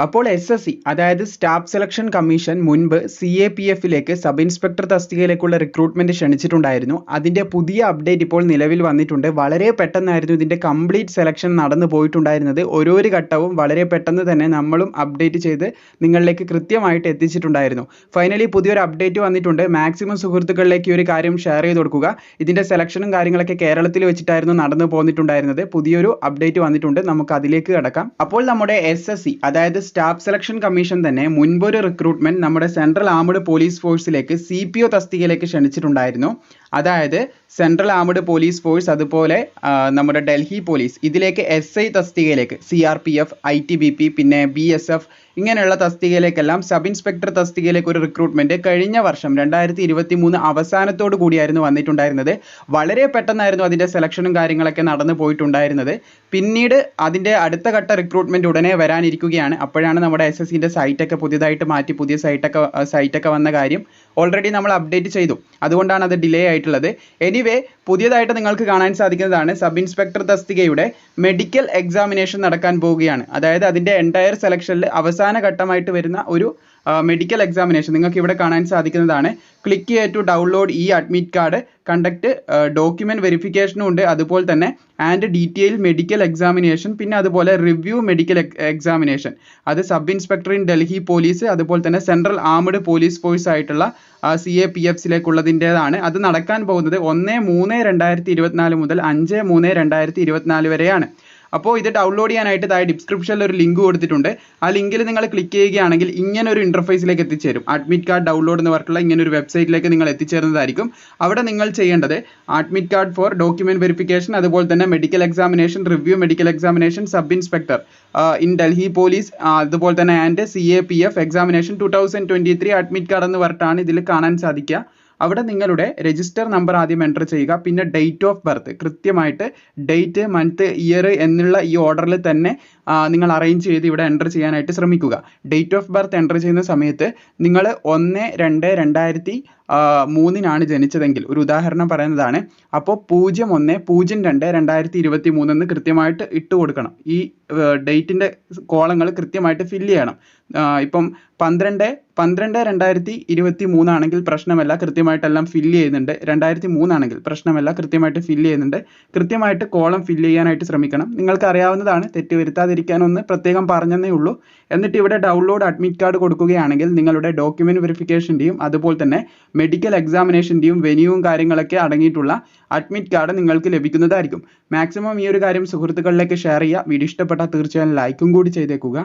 അപ്പോൾ S S C അതായത് staff selection commission മുൻപ് സി എ പി എഫിലേക്ക് സബ് ഇൻസ്പെക്ടർ തസ്തികയിലേക്കുള്ള റിക്രൂട്ട്മെന്റ് ക്ഷണിച്ചിട്ടുണ്ടായിരുന്നു. അതിന്റെ പുതിയ അപ്ഡേറ്റ് ഇപ്പോൾ നിലവിൽ വന്നിട്ടുണ്ട്. വളരെ പെട്ടെന്നായിരുന്നു ഇതിന്റെ കംപ്ലീറ്റ് സെലക്ഷൻ നടന്നു പോയിട്ടുണ്ടായിരുന്നത്. ഓരോരു ഘട്ടവും വളരെ പെട്ടെന്ന് തന്നെ നമ്മളും അപ്ഡേറ്റ് ചെയ്ത് നിങ്ങളിലേക്ക് കൃത്യമായിട്ട് എത്തിച്ചിട്ടുണ്ടായിരുന്നു. ഫൈനലി പുതിയൊരു അപ്ഡേറ്റ് വന്നിട്ടുണ്ട്. മാക്സിമം സുഹൃത്തുക്കളിലേക്ക് ഈ ഒരു കാര്യം ഷെയർ ചെയ്ത് കൊടുക്കുക. ഇതിന്റെ സെലക്ഷനും കാര്യങ്ങളൊക്കെ കേരളത്തിൽ വെച്ചിട്ടായിരുന്നു നടന്നു പോന്നിട്ടുണ്ടായിരുന്നത്. പുതിയൊരു അപ്ഡേറ്റ് വന്നിട്ടുണ്ട്. നമുക്ക് അതിലേക്ക് കടക്കാം. അപ്പോൾ നമ്മുടെ എസ് എസ് സി അതായത് സ്റ്റാഫ് സെലക്ഷൻ കമ്മീഷൻ തന്നെ മുൻപൊരു റിക്രൂട്ട്മെന്റ് നമ്മുടെ സെൻട്രൽ ആംഡ് പോലീസ് ഫോഴ്സിലേക്ക് സി പി ഒ തസ്തികയിലേക്ക് ക്ഷണിച്ചിട്ടുണ്ടായിരുന്നു. അതായത് സെൻട്രൽ ആംഡ് പോലീസ് ഫോഴ്സ് അതുപോലെ നമ്മുടെ ഡൽഹി പോലീസ് ഇതിലേക്ക് എസ് ഐ തസ്തികയിലേക്ക് C R P F I T B P പിന്നെ ബി എസ് എഫ് ഇങ്ങനെയുള്ള തസ്തികയിലേക്കെല്ലാം സബ് ഇൻസ്പെക്ടർ തസ്തികയിലേക്ക് ഒരു റിക്രൂട്ട്മെന്റ് കഴിഞ്ഞ വർഷം രണ്ടായിരത്തി ഇരുപത്തി മൂന്ന് അവസാനത്തോടു കൂടിയായിരുന്നു വന്നിട്ടുണ്ടായിരുന്നത്. വളരെ പെട്ടെന്നായിരുന്നു അതിന്റെ സെലക്ഷനും കാര്യങ്ങളൊക്കെ നടന്നു പോയിട്ടുണ്ടായിരുന്നത്. പിന്നീട് അതിന്റെ അടുത്ത ഘട്ട റിക്രൂട്ട്മെന്റ് ഉടനെ വരാനിരിക്കുകയാണ്. അപ്പോഴാണ് നമ്മുടെ എസ് എസ് സിന്റെ സൈറ്റൊക്കെ പുതിയതായിട്ട് മാറ്റി പുതിയ സൈറ്റൊക്കെ സൈറ്റൊക്കെ വന്ന കാര്യം. ഓൾറെഡി നമ്മൾ അപ്ഡേറ്റ് ചെയ്തു. അതുകൊണ്ടാണ് അത് ഡിലേ ആയിട്ടുള്ളത്. എനിവേ പുതിയതായിട്ട് നിങ്ങൾക്ക് കാണാൻ സാധിക്കുന്നതാണ് സബ് ഇൻസ്പെക്ടർ തസ്തികയുടെ മെഡിക്കൽ എക്സാമിനേഷൻ നടക്കാൻ പോവുകയാണ്. അതായത് അതിന്റെ എന്റയർ സെലക്ഷനിൽ അവസാന ഘട്ടമായിട്ട് വരുന്ന ഒരു മെഡിക്കൽ എക്സാമിനേഷൻ നിങ്ങൾക്ക് ഇവിടെ കാണാൻ സാധിക്കുന്നതാണ്. ക്ലിക്ക് ചെയ്യുക ടു ഡൗൺലോഡ് ഈ അഡ്മിറ്റ് കാർഡ് കണ്ടക്ട് ഡോക്യുമെന്റ് വെരിഫിക്കേഷനും ഉണ്ട്. അതുപോലെ തന്നെ ആൻഡ് ഡീറ്റെയിൽ മെഡിക്കൽ എക്സാമിനേഷൻ പിന്നെ അതുപോലെ റിവ്യൂ മെഡിക്കൽ എക്സാമിനേഷൻ അത് sub inspector in Delhi police അതുപോലെ തന്നെ സെൻട്രൽ ആംഡ് പോലീസ് ഫോഴ്സ് ആയിട്ടുള്ള സി എ പി എഫ്സിലേക്കുള്ളതിന്റെതാണ് അത് നടക്കാൻ പോകുന്നത് ഒന്ന് മൂന്ന് രണ്ടായിരത്തി ഇരുപത്തിനാല് മുതൽ അഞ്ച് മൂന്ന് രണ്ടായിരത്തി ഇരുപത്തിനാല് വരെയാണ്. അപ്പോൾ ഇത് ഡൗൺലോഡ് ചെയ്യാനായിട്ട് താഴെ ഡിസ്ക്രിപ്ഷനിൽ ഒരു ലിങ്ക് കൊടുത്തിട്ടുണ്ട്. ആ ലിങ്കിൽ നിങ്ങൾ ക്ലിക്ക് ചെയ്യുകയാണെങ്കിൽ ഇങ്ങനെ ഒരു ഇന്റർഫേസിലേക്ക് എത്തിച്ചേരും. അഡ്മിറ്റ് കാർഡ് ഡൗൺലോഡ് എന്ന് പറഞ്ഞിട്ടുള്ള ഇങ്ങനെ ഒരു വെബ്സൈറ്റിലേക്ക് നിങ്ങൾ എത്തിച്ചേരുന്നതായിരിക്കും. അവിടെ നിങ്ങൾ ചെയ്യേണ്ടത് admit card for document verification അതുപോലെ തന്നെ medical examination review medical examination sub inspector in Delhi police അതുപോലെ തന്നെ and C A P F examination two thousand twenty three admit card എന്ന് പറഞ്ഞിട്ടാണ് ഇതിൽ കാണാൻ സാധിക്കുക. അവിടെ നിങ്ങളുടെ രജിസ്റ്റർ നമ്പർ ആദ്യം എന്റർ ചെയ്യുക പിന്നെ ഡേറ്റ് ഓഫ് ബർത്ത് കൃത്യമായിട്ട് ഡേറ്റ് മന്ത് ഇയർ എന്നുള്ള ഈ ഓർഡറിൽ തന്നെ നിങ്ങൾ അറേഞ്ച് ചെയ്ത് ഇവിടെ എന്റർ ചെയ്യാനായിട്ട് ശ്രമിക്കുക. ഡേറ്റ് ഓഫ് ബർത്ത് എന്റർ ചെയ്യുന്ന സമയത്ത് നിങ്ങൾ ഒന്ന് രണ്ട് രണ്ടായിരത്തി മൂന്നിനാണ് ജനിച്ചതെങ്കിൽ. ഒരു ഉദാഹരണം പറയുന്നതാണ് അപ്പോൾ പൂജ്യം ഒന്ന് പൂജ്യം രണ്ട് രണ്ടായിരത്തി ഇരുപത്തി മൂന്നെന്ന് കൃത്യമായിട്ട് ഇട്ട് കൊടുക്കണം. ഈ ഡേറ്റിന്റെ കോളങ്ങൾ കൃത്യമായിട്ട് ഫില്ല് ചെയ്യണം. ഇപ്പം പന്ത്രണ്ട് പന്ത്രണ്ട് രണ്ടായിരത്തി ഇരുപത്തി മൂന്നാണെങ്കിൽ പ്രശ്നമല്ല കൃത്യമായിട്ടെല്ലാം ഫില്ല് ചെയ്യുന്നുണ്ട്. രണ്ടായിരത്തി മൂന്നാണെങ്കിൽ പ്രശ്നമല്ല കൃത്യമായിട്ട് ഫില്ല് ചെയ്യുന്നുണ്ട്. കൃത്യമായിട്ട് കോളം ഫില്ല് ചെയ്യാനായിട്ട് ശ്രമിക്കണം. നിങ്ങൾക്ക് അറിയാവുന്നതാണ് തെറ്റ് വരുത്താതിരിക്കാനൊന്ന് പ്രത്യേകം പറഞ്ഞതേ ഉള്ളൂ. എന്നിട്ട് ഇവിടെ ഡൗൺലോഡ് അഡ്മിറ്റ് കാർഡ് കൊടുക്കുകയാണെങ്കിൽ നിങ്ങളുടെ ഡോക്യുമെന്റ് വെരിഫിക്കേഷന്റെയും അതുപോലെ തന്നെ മെഡിക്കൽ എക്സാമിനേഷന്റെയും വെന്യൂവും കാര്യങ്ങളൊക്കെ അടങ്ങിയിട്ടുള്ള അഡ്മിറ്റ് കാർഡ് നിങ്ങൾക്ക് ലഭിക്കുന്നതായിരിക്കും. മാക്സിമം ഈ ഒരു കാര്യം സുഹൃത്തുക്കളിലേക്ക് ഷെയർ ചെയ്യുക. വീഡിയോ ഇഷ്ടപ്പെട്ടാൽ തീർച്ചയായും ലൈക്കും കൂടി ചെയ്തേക്കുക.